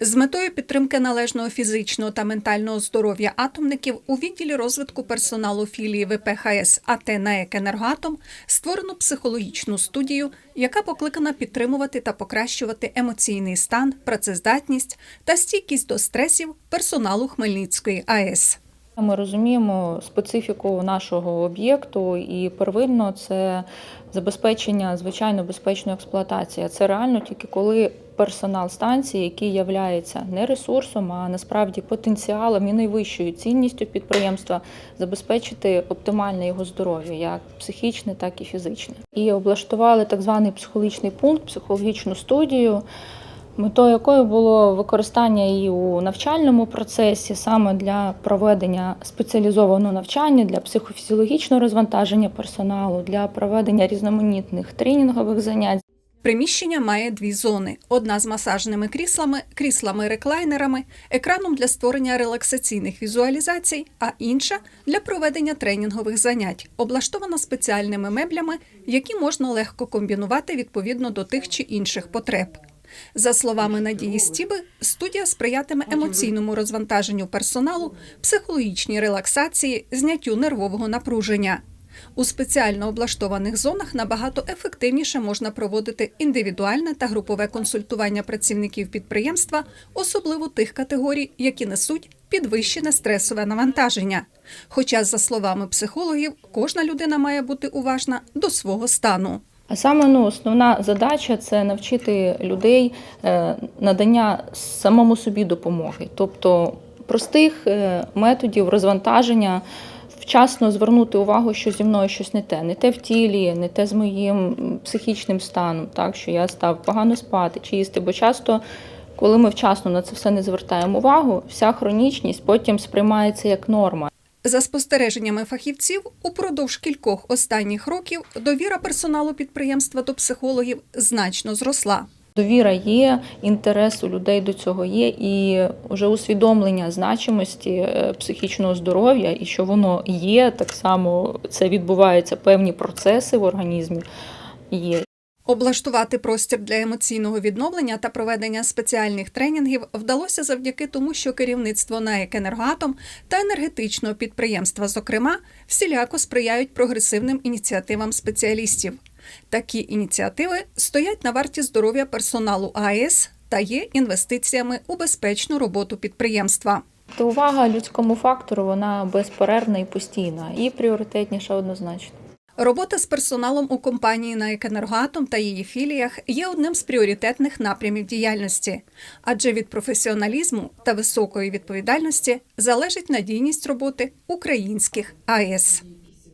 З метою підтримки належного фізичного та ментального здоров'я атомників у відділі розвитку персоналу філії ВПХС АТ НАЕК «Енергоатом» створено психологічну студію, яка покликана підтримувати та покращувати емоційний стан, працездатність та стійкість до стресів персоналу Хмельницької АЕС. Ми розуміємо специфіку нашого об'єкту, і первинно це забезпечення звичайно безпечної експлуатації. Це реально тільки коли персонал станції, який є не ресурсом, а насправді потенціалом і найвищою цінністю підприємства, забезпечити оптимальне його здоров'я, як психічне, так і фізичне. І облаштували так званий психологічний пункт, психологічну студію. Метою якої було використання її у навчальному процесі саме для проведення спеціалізованого навчання, для психофізіологічного розвантаження персоналу, для проведення різноманітних тренінгових занять. Приміщення має дві зони: одна з масажними кріслами, кріслами-реклайнерами, екраном для створення релаксаційних візуалізацій, а інша для проведення тренінгових занять, облаштована спеціальними меблями, які можна легко комбінувати відповідно до тих чи інших потреб. За словами Надії Стіби, студія сприятиме емоційному розвантаженню персоналу, психологічній релаксації, зняттю нервового напруження. У спеціально облаштованих зонах набагато ефективніше можна проводити індивідуальне та групове консультування працівників підприємства, особливо тих категорій, які несуть підвищене стресове навантаження. Хоча, за словами психологів, кожна людина має бути уважна до свого стану. А саме ну, основна задача це навчити людей е, надання самому собі допомоги, тобто простих е, методів розвантаження, вчасно звернути увагу, що зі мною щось не те, не те в тілі, не те з моїм психічним станом, так що я став погано спати чи їсти, бо часто. Коли ми вчасно на це все не звертаємо увагу, вся хронічність потім сприймається як норма. За спостереженнями фахівців, упродовж кількох останніх років довіра персоналу підприємства до психологів значно зросла. Довіра є, інтерес у людей до цього є, і вже усвідомлення значимості е, психічного здоров'я і що воно є, так само це відбуваються певні процеси в організмі. Є Облаштувати простір для емоційного відновлення та проведення спеціальних тренінгів вдалося завдяки тому, що керівництво НАЕК «Енергоатом» та енергетичного підприємства, зокрема, всіляко сприяють прогресивним ініціативам спеціалістів. Такі ініціативи стоять на варті здоров'я персоналу АЕС та є інвестиціями у безпечну роботу підприємства. то увага людському фактору вона безперервна і постійна, і пріоритетніша однозначно. Робота з персоналом у компанії на «Екенергоатом» та її філіях є одним з пріоритетних напрямів діяльності, адже від професіоналізму та високої відповідальності залежить надійність роботи українських АЕС.